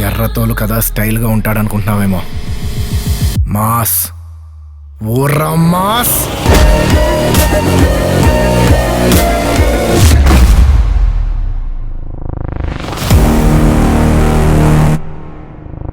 ఎర్రతోలు కదా స్టైల్గా ఉంటాడనుకుంటున్నావేమో. Mass. ఊర్రా mass.